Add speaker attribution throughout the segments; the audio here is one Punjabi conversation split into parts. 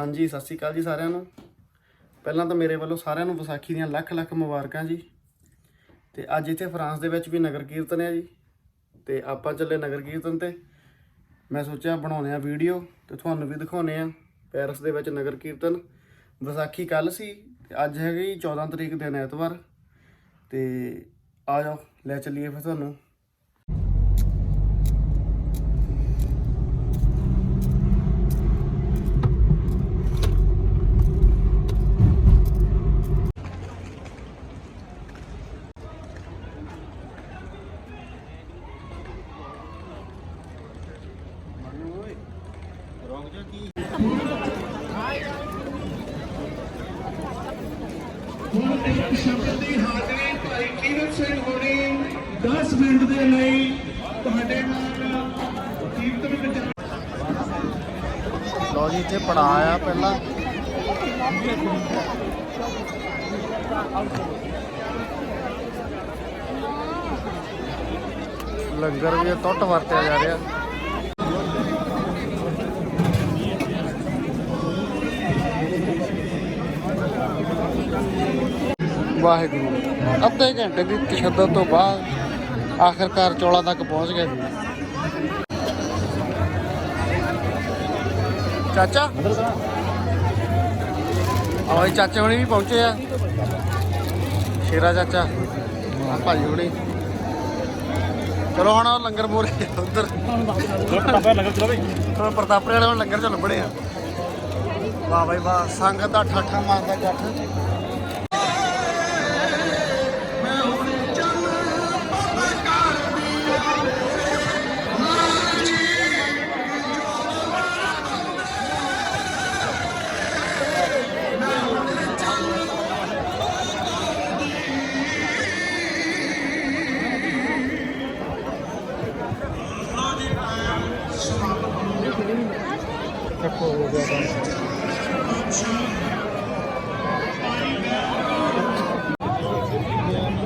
Speaker 1: ਹਾਂਜੀ, ਸਤਿ ਸ਼੍ਰੀ ਅਕਾਲ ਜੀ ਸਾਰਿਆਂ ਨੂੰ। ਪਹਿਲਾਂ ਤਾਂ ਮੇਰੇ ਵੱਲੋਂ ਸਾਰਿਆਂ ਨੂੰ ਵਿਸਾਖੀ ਦੀਆਂ ਲੱਖ ਲੱਖ ਮੁਬਾਰਕਾਂ ਜੀ। ਤੇ ਅੱਜ ਇੱਥੇ ਫਰਾਂਸ ਦੇ ਵਿੱਚ ਵੀ ਨਗਰ ਕੀਰਤਨ ਹੈ ਜੀ। ਤੇ ਆਪਾਂ ਚੱਲੇ ਨਗਰ ਕੀਰਤਨ ਤੇ। ਮੈਂ ਸੋਚਿਆ ਬਣਾਉਣੇ ਆ ਵੀਡੀਓ ਤੇ ਤੁਹਾਨੂੰ ਵੀ ਦਿਖਾਉਣੇ ਆ ਪੈਰਿਸ ਦੇ ਵਿੱਚ ਨਗਰ ਕੀਰਤਨ। ਵਿਸਾਖੀ ਕੱਲ ਸੀ ਤੇ ਅੱਜ ਹੈਗੀ 14 ਤਰੀਕ ਦਿਨ ਐਤਵਾਰ। ਤੇ ਆ ਜਾਓ, ਲੈ ਚੱਲੀਏ ਫਿਰ ਤੁਹਾਨੂੰ।
Speaker 2: ਸ਼ਬਦ ਦੀ ਹਾਜ਼ਰੀ ਭਾਈ ਕੀਰਤ ਸਿੰਘ ਹੋਣੀ 10 ਮਿੰਟ ਦੇ ਲਈ ਤੁਹਾਡੇ ਨਾਲ ਕੀਰਤਨ ਵਿੱਚ
Speaker 1: ਲੋ ਜੀ, ਇੱਥੇ ਪੜਾ ਆ ਪਹਿਲਾਂ। ਲੰਗਰ ਵੀ ਟੁੱਟ ਵਰਤਿਆ ਜਾ ਰਿਹਾ। ਵਾਹਿਗੁਰੂ। ਅੱਧੇ ਘੰਟੇ ਦੀ ਤਸ਼ੱਦਦ ਤੋਂ ਬਾਅਦ ਆਖਰਕਾਰ ਚੋਲਾ ਤੱਕ ਪਹੁੰਚ ਗਏ। ਚਾਚਾ? ਆਓ ਚਾਚੇ ਹੁਣੀ ਵੀ ਪਹੁੰਚੇ ਆ। ਸ਼ੇਰਾ ਚਾਚਾ, ਆਹ ਭਾਜੀ ਚਲੋ ਹੁਣ ਲੰਗਰ ਮੋਰੇ ਉਧਰ। ਹੁਣ ਪ੍ਰਤਾਪਰੇ ਵਾਲੇ ਹੁਣ ਲੰਗਰ ਚ ਲੱਭਣੇ ਆ। ਵਾਹ ਬਾਈ ਵਾਹ, ਸੰਗਤ ਦਾ ਠਾਠਾ ਮਾਰਦਾ ਜੱਟ।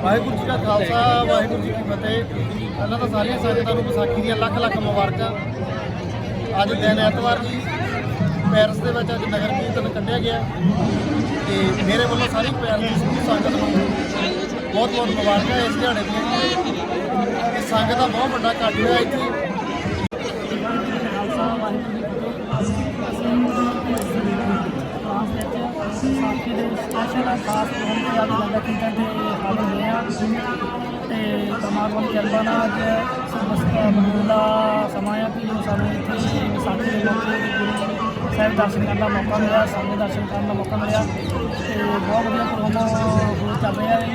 Speaker 1: ਵਾਹਿਗੁਰੂ ਜੀ ਕਾ ਖਾਲਸਾ, ਵਾਹਿਗੁਰੂ ਜੀ ਕੀ ਫਤਿਹ। ਪਹਿਲਾਂ ਤਾਂ ਸਾਰੀਆਂ ਸੰਗਤਾਂ ਨੂੰ ਵਿਸਾਖੀ ਦੀਆਂ ਲੱਖ ਲੱਖ ਮੁਬਾਰਕਾਂ। ਅੱਜ ਦਿਨ ਐਤਵਾਰ ਜੀ, ਪੈਰਿਸ ਦੇ ਵਿੱਚ ਅੱਜ ਨਗਰ ਕੀਰਤਨ ਕੱਢਿਆ ਗਿਆ। ਤੇ ਮੇਰੇ ਵੱਲੋਂ ਸਾਰੀ ਪੈਰਿਸ ਦੀ ਸਮੂਹ ਸੰਗਤ ਨੂੰ ਬਹੁਤ ਬਹੁਤ ਮੁਬਾਰਕਾਂ ਇਸ ਦਿਹਾੜੇ ਦੀਆਂ। ਸੰਗਤ ਦਾ ਬਹੁਤ ਵੱਡਾ ਇਕੱਠ ਹੋਇਆ ਇੱਥੇ।
Speaker 3: ਸਾਥੀ ਦੇ ਸਪੈਸ਼ਲ ਖਾਸ ਪ੍ਰੋਗਰਾਮ ਤੇ ਅੱਜ ਲੰਗਰ ਕੀਰਤਨ ਤੇ ਹਾਜ਼ਰ ਹੋਏ ਆ ਤੇ ਪਰਮਾਤਮਾ ਦੀ ਕਿਰਪਾ ਨਾਲ ਅੱਜ ਸਮਸਤ ਮਨੋਂ ਦਾ ਸਮਾਂ ਆ ਕਿ ਸਾਨੂੰ ਇੱਥੇ ਵਿਸਾਖੀ ਦੇ ਮੌਕੇ ਗੁਰੂ ਸਾਹਿਬ ਦਰਸ਼ਨ ਕਰਨ ਦਾ ਮੌਕਾ ਮਿਲਿਆ ਸਾਹਮਣੇ ਦਰਸ਼ਨ ਕਰਨ ਦਾ ਮੌਕਾ ਮਿਲਿਆ ਤੇ ਬਹੁਤ ਵਧੀਆ ਪ੍ਰੋਗਰਾਮ ਹੋ ਚੱਲ ਰਿਹਾ ਹੈ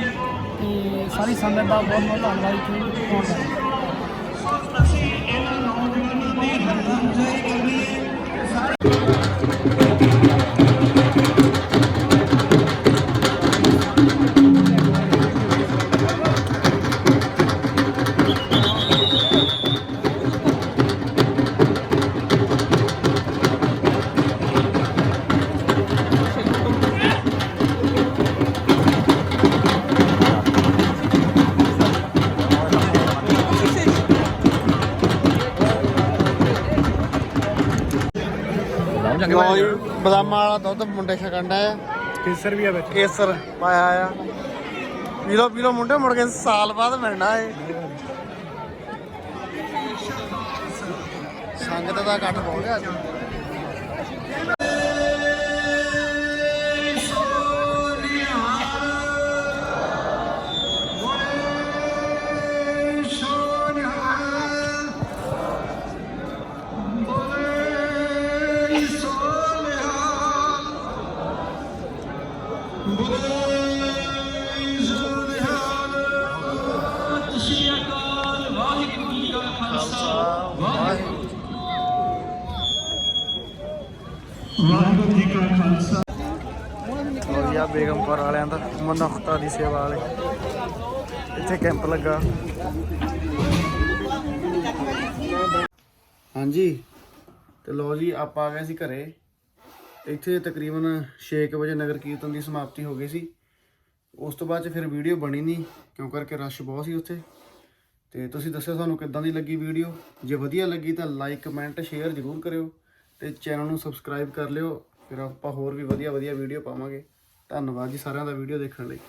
Speaker 3: ਤੇ ਸਾਰੀ ਸੰਗਤ ਦਾ ਬਹੁਤ ਬਹੁਤ ਧੰਨਵਾਦ ਇੱਥੇ
Speaker 1: ਲਓ ਜੀ ਬਦਾਮਾਂ ਵਾਲਾ ਦੁੱਧ ਮੁੰਡੇ ਛਕਣ ਦਾ ਆ।
Speaker 2: ਕੇਸਰ ਵੀ ਆ ਵਿੱਚ।
Speaker 1: ਕੇਸਰ ਪਾਇਆ ਆ। ਪੀਲੋ ਪੀਲੋ ਮੁੰਡੇ ਮੁੜ ਕੇ ਸਾਲ ਬਾਅਦ ਮਿਲਣਾ ਏ। ਸੰਗਤ ਦਾ ਗਿਆ ਅੱਜ
Speaker 2: ਵਾਹਿਗੁਰੂ ਜੀ ਕਾ ਖਾਲਸਾ
Speaker 1: ਲਓ ਬੇਗਮਪੁਰ ਵਾਲਿਆਂ ਦਾ ਮਨੁੱਖਤਾ ਦੀ ਸੇਵਾ ਵਾਲੇ। ਇੱਥੇ ਕੈਂਪ ਲੱਗਾ। ਹਾਂਜੀ। ਤੇ ਲਓ ਜੀ, ਆਪਾਂ ਆ ਗਏ ਸੀ ਘਰੇ। ਇੱਥੇ ਤਕਰੀਬਨ 6 ਵਜੇ ਨਗਰ ਕੀਰਤਨ ਦੀ ਸਮਾਪਤੀ ਹੋ ਗਈ ਸੀ। ਉਸ ਤੋਂ ਬਾਅਦ ਚ ਫਿਰ ਵੀਡੀਓ ਬਣੀ ਨਹੀਂ ਕਿਉਂ ਕਰਕੇ ਰਸ਼ ਬਹੁਤ ਸੀ ਉੱਥੇ। ਤੇ ਤੁਸੀਂ ਦੱਸਿਓ ਤੁਹਾਨੂੰ ਕਿੱਦਾਂ ਦੀ ਲੱਗੀ ਵੀਡੀਓ। ਜੇ ਵਧੀਆ ਲੱਗੀ ਤਾਂ ਲਾਈਕ ਕਮੈਂਟ ਸ਼ੇਅਰ ਜ਼ਰੂਰ ਕਰਿਓ ਤੇ ਚੈਨਲ ਨੂੰ ਸਬਸਕ੍ਰਾਈਬ ਕਰ ਲਿਓ। ਫਿਰ ਆਪਾਂ ਹੋਰ ਵੀ ਵਧੀਆ ਵਧੀਆ ਵੀਡੀਓ ਪਾਵਾਂਗੇ। ਧੰਨਵਾਦ ਜੀ ਸਾਰਿਆਂ ਦਾ ਵੀਡੀਓ ਦੇਖਣ ਲਈ।